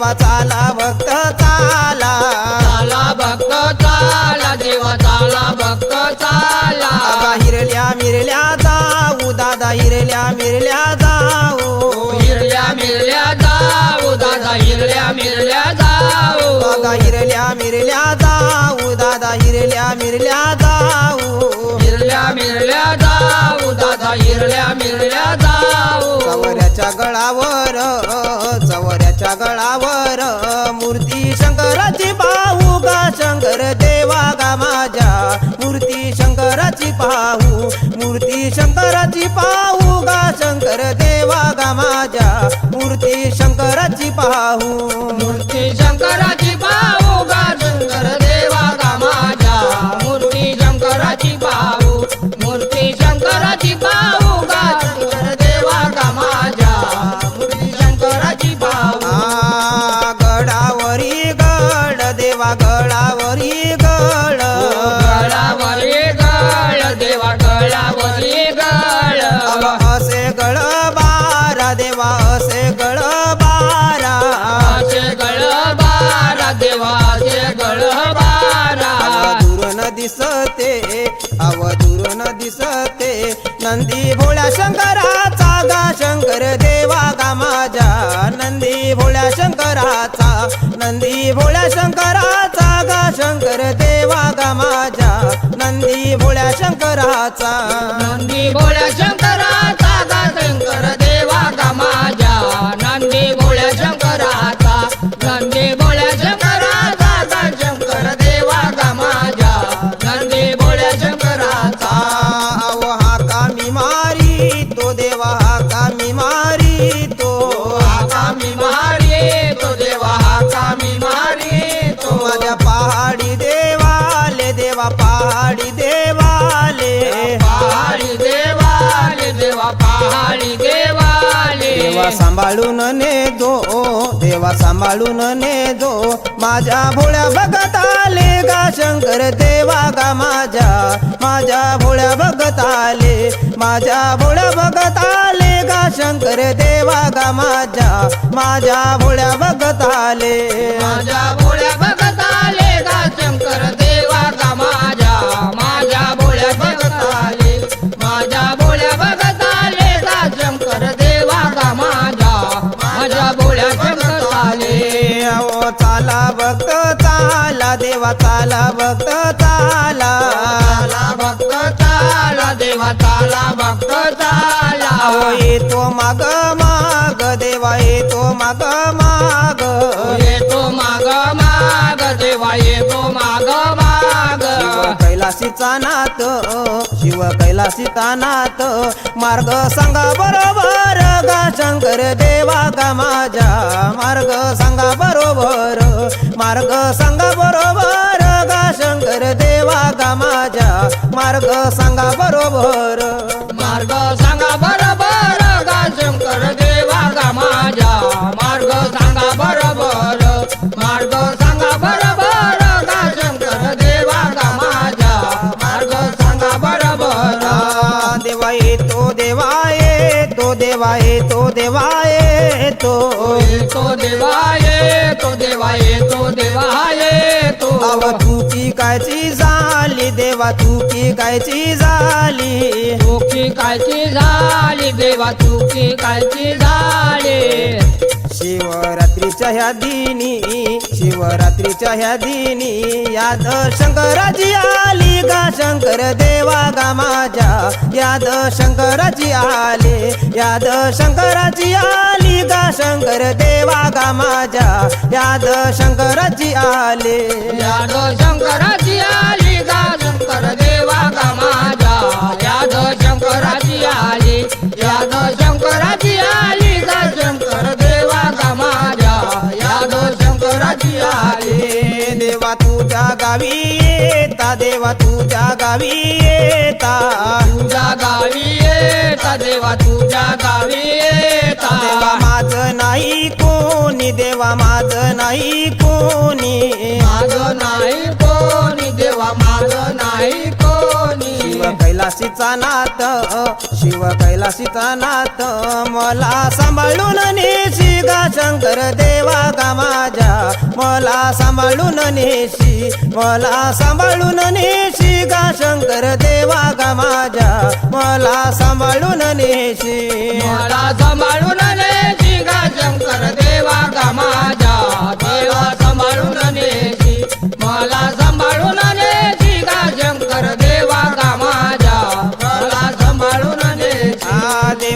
देवा चाला भक्त चाला. चाला भक्त चाला देवा चाला भक्त चाला. अगा हिरल्या मिरल्या जाऊ दादा हिरल्या मिरल्या जाऊ. हिरल्या मिरल्या जाऊ दादा हिरल्या मिरल्या जाऊ. अगा हिरल्या मिरल्या जाऊ दादा हिरल्या मिरल्या जाऊ. हिरल्या मिरल्या जाऊ दादा हिरल्या मिरल्या जाऊ. चवऱ्याच्या गळावर चवऱ्याच्या गळावर मूर्ती शंकराची पाहू गा शंकर देवा गा माझ्या. मूर्ती शंकराची पाहू मूर्ती शंकराची पाहू गा शंकर देवा गा माझ्या. मूर्ती शंकराची पाहू. दिसते अवधुरून दिसते. नंदी भोळ्या शंकराचा गा शंकर देवा गा माझ्या. नंदी भोळ्या शंकराचा नंदी भोळ्या शंकराचा गा शंकर देवा गा माझ्या. नंदी भोळ्या शंकराचा. नंदी सांभाळून ने दो देवा सांभाळून ने दो माझ्या भोळ्या भगत आले गा शंकर देवा गा माझ्या. माझ्या भोळ्या भगत आले. माझ्या भोळ्या भगत आले गा शंकर देवा गा माझ्या. माझ्या भोळ्या भगत आले. माझ्या भोळ्या भगत आले गा शंकर देवा गा माझ्या. देवा चाला भक्त चाला भक्त चाला देवा चाला भक्त अहो येतो माग माग देवा येतो माग माग. येतो माग माग देवा येतो माग कैलासीचा नाथ शिव कैलासीचा नाथ. मार्ग सांगा बरोबर गा शंकर देवा का माझ्या. मार्ग सांगा बरोबर मार्ग सांगा बरोबर गा शंकर देवा का माझ्या. मार्ग सांगा बरोबर. मार्ग सांगा बरोबर गा शंकर देवा का माझ्या. येतो देवा येतो देवा येतो येतो देवा येतो देवा येतो देवा येतो अव तुकी कायची झाली देवा तुकी कायची झाली. चुकी कायची झाली देवा चुकी कायची झाली. शिवरात्रीच्या ह्या दिनी शिवरात्रीच्या ह्या दिनी याद शंकराची आली गा शंकर देवा गा माझ्या. याद शंकराची आले याद शंकराची आली गा शंकर देवा गा माझ्या. याद शंकराची आले. याद शंकराची आली देवा तुझ्या गावी येता देवा तुझ्या गावी येता. तुझ्या गावी येता देवा तुझ्या गावी देवा येता माझं नाही कोणी देवा माझं नाही कोणी. माझं नाही कोणी देवा कैलासीचा नाथ शिव कैलासीचा नाथ. मला सांभाळून नेशी गा शंकर देवा गा माझ्या. मला सांभाळून नेशी मला सांभाळून नेशी गा शंकर देवा गा माझ्या. मला सांभाळून नेशी. मला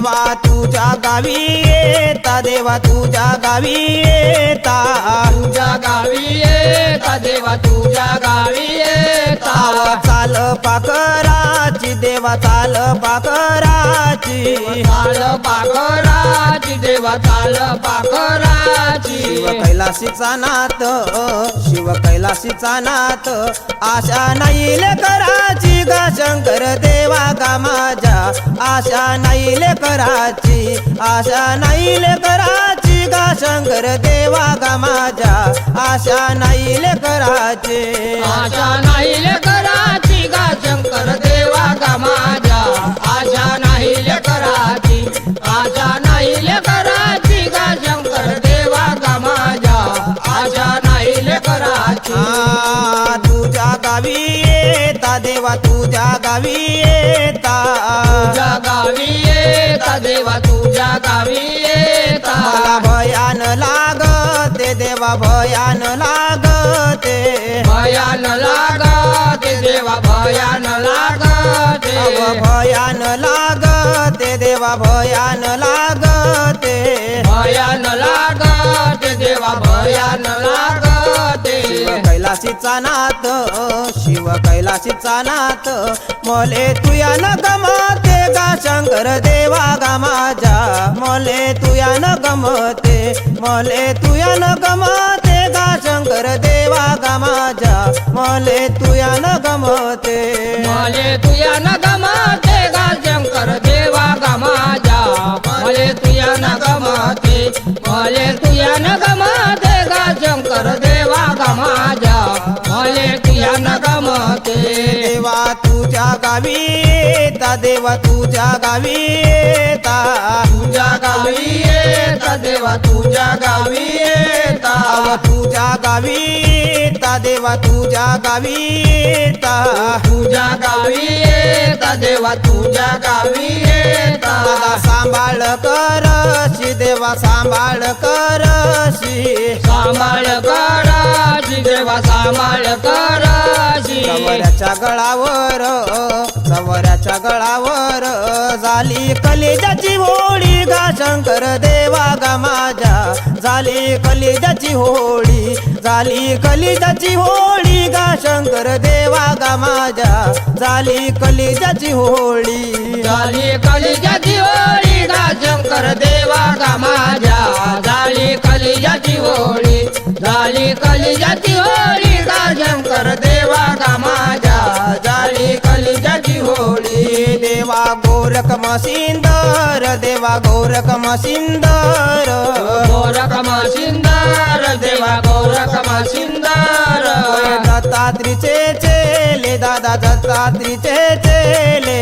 देवा तुझ्या गावी येता देवा तुझ्या गावी येता. तुझ्या गावी येता देवा तुझ्या गावी येता. चाल पाकराची देवा चाल पाकराची. ताल पाखराची देवा ताल पाखराची शिव कैलासीचा नाथ शिव कैलासीचा नाथ. आशा नाही कराची गा शंकर देवा माझ्या आशा नाही कराची आशा नाही कराची गा शंकर देवा गा माझ्या. आशा नाही कराची आशा नाही कराची गा शंकर देवा गा माझ्या. आशा नाही लेकराची. येता देवा तुझ्या गावी येता. तुझ्या गावी येता देवा तुझ्या गावी येता. मला भयान लागते देवा भयान लागते. भयान लागते देवा भयान लागते. भयान लागते देवा भयान लागते. भयान लागते देवा भयान लागते. शिव कैलासीचा नाथ शिव कैलासीचा नाथ. मोले तुया न गमते गा शंकर देवा गा माझा. मोले तुया न गमते मोले तुया न गमते गा शंकर देवा गा माझा. मले तुया न गमते मोले तुया न गमाते गा शंकर देवा गा माझा. मोले तुया न गमाते मले तुया न गमाते गा शंकर देवा गा माझ्या मले तुया न गमते. देवा तुझ्या गावी येता देवा तुझ्या गावी येता तुझ्या गावी येता देवा तुझ्या गावी अव तुझ्या गावी येता देवा तुझ्या गावी येता तुझ्या गावी येता देवा तुझ्या गावी मला सांभाळ करशी देवा सांभाळ करशी सांभाळ कराची देवा सांभाळ कराची चवऱ्याच्या गळावर चवऱ्याच्या गळावर झाली कलेजाची होळी गा शंकर देवा गा माझ्या. झाली कलेजाची होळी झाली कलेजाची होळी गा शंकर देवा गा माझ्या. झाली कलेजाची होळी. झाली कलिजाची होळी. गा शंकर देवा गा माझ्या. झाली कलिजाची होळी झाली कलिजाची होळी गा शंकर देवा गा माझ्या. झाली कलिजा गोरख मसिंदर देवा गोरख मसिंदर गोरखम सिंदर देवा गोरखम सिंदर दत्तात्रीचे चेले दादा दत्तात्रीचे चेले।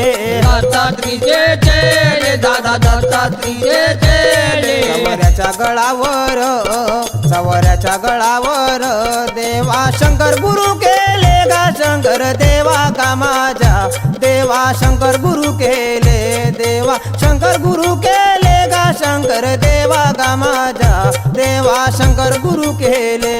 दत्तात्रीचे चेले दादा दत्तात्रीचे चेले। चवऱ्याच्या गळावर चवऱ्याच्या गळावर देवा शंकर गुरु केले गा शंकर देवा का माझ्या देवा शंकर गुरु केले देवा शंकर गुरु केले गा शंकर देवा का माझ्या देवा शंकर गुरु केले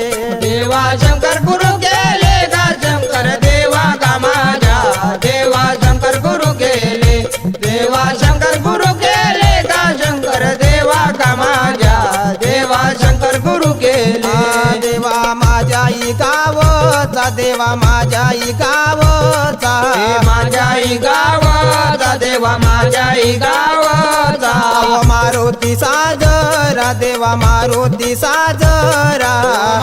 देवा शंकर गुरु गेले गा शंकर देवा गा माझ्या देवा शंकर गुरु गेले देवा शंकर गुरु गेले गा शंकर देवा गा माझ्या देवा शंकर गुरु गेले आ, देवा माझ्या आई गावचा देवा माझ्या आई गावचा हे माझ्या आई गावाचा देवा माझ्या आई गावाचा मारुती साजरा देवा मारुती साजरा.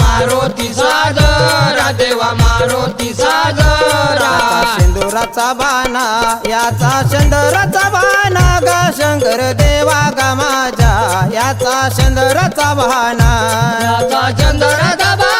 मारुती साजरा देवा मारुती साजरा. याचा शेंदुराचा बाणा याचा शेंदुराचा बाणा गा शंकर देवा गा माझ्या याचा शेंदुराचा बाणा. याचा चंद्र दबाना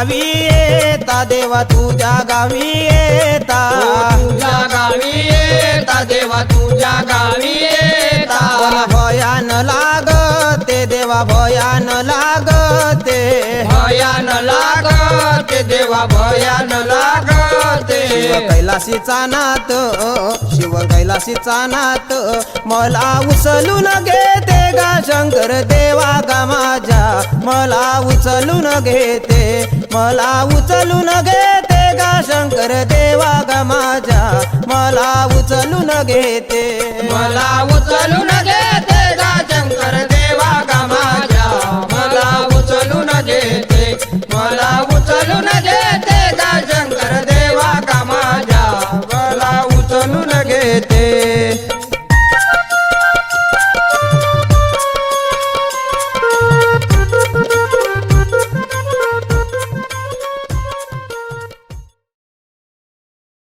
गावी येता देवा तुझ्या गावी येता. तुझ्या गावी येता देवा तुझ्या गावी येता. भयान लागते देवा भयान लागते. भयान लागते देवा भयान लागते. शिव कैलासीचा नाथ शिव कैलासीचा नाथ मला उचलून घेते गा शंकर देवा गा माझ्या. मला उचलून घेते मला उचलून घेते गा शंकर देवा गा माझ्या. मला उचलून घेते. मला उचलून घेते